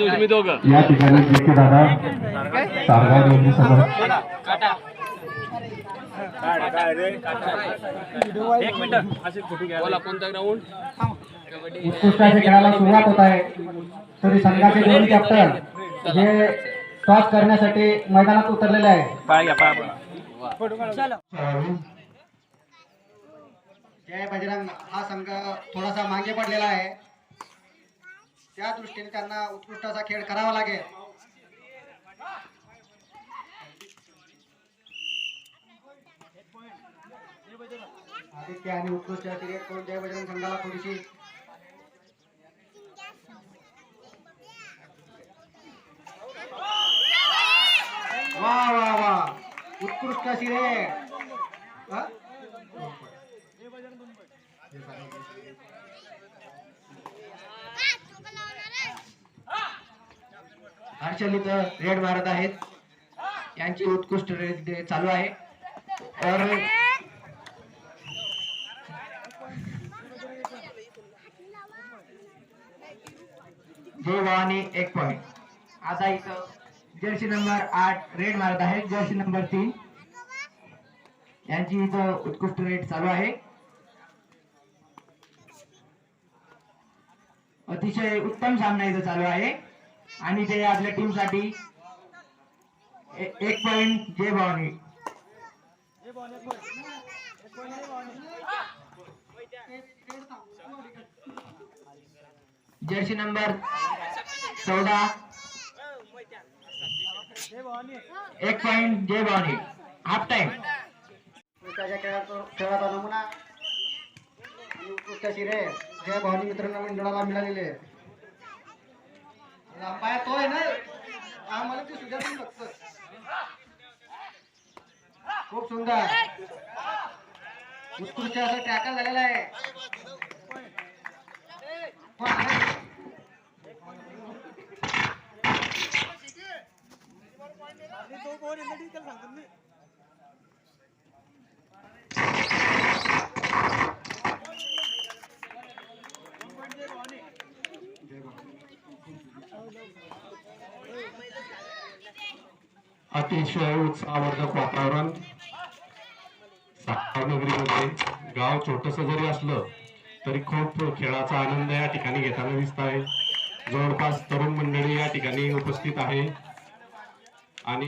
या ठिकाणी जे के दादा सारगाव यांनी समोर बोला. कोणता ग्राउंड उत्कृष्ट असे खेळाला सुरुवात होत आहे. तरी संघाचे दोन कॅप्टन जे टॉस करण्यासाठी मैदानात उतरलेले आहे जय बजरंग. हा संघ थोडासा मागे पडलेला आहे. त्या दृष्टीने त्यांना उत्कृष्ट असा खेळ करावा लागेल. आदित्य आणि उत्कृष्ट अशी करून जय बजरंग संघाला थोडीशी वा वा वा. उत्कृष्ट अशी रे हर्षल इथं रेड मारत आहेत. यांची उत्कृष्ट रेड चालू आहे. और भवानी एक पॉइंट आता इथं जर्सी नंबर आठ रेड मारत आहे जर्सी नंबर तीन. यांची इथं उत्कृष्ट रेट चालू आहे. अतिशय उत्तम सामना इथं चालू आहे. आणि ते आपल्या टीमसाठी एक point Jai Bhavani. Jersey number चौदा. एक point Jai Bhavani. Half time खेळाचा नमुना. उत्कृष्ट शिरे. जय भावनी मित्रांना मंडळाला मिळालेले. अंपायर तो आहे ना. आम्हाला ते सुद्धा पण बघतो. खूप सुंदर. उत्कृष्ट असं टॅकल झालेलं आहे. पण आहे. अतिशय उत्साहवर्धक वातावरण. नगरीमध्ये गाव छोटस जरी असलं तरी खूप खेळाचा आनंद या ठिकाणी घेताना दिसत आहे. जवळपास तरुण मंडळी या ठिकाणी उपस्थित आहे. आणि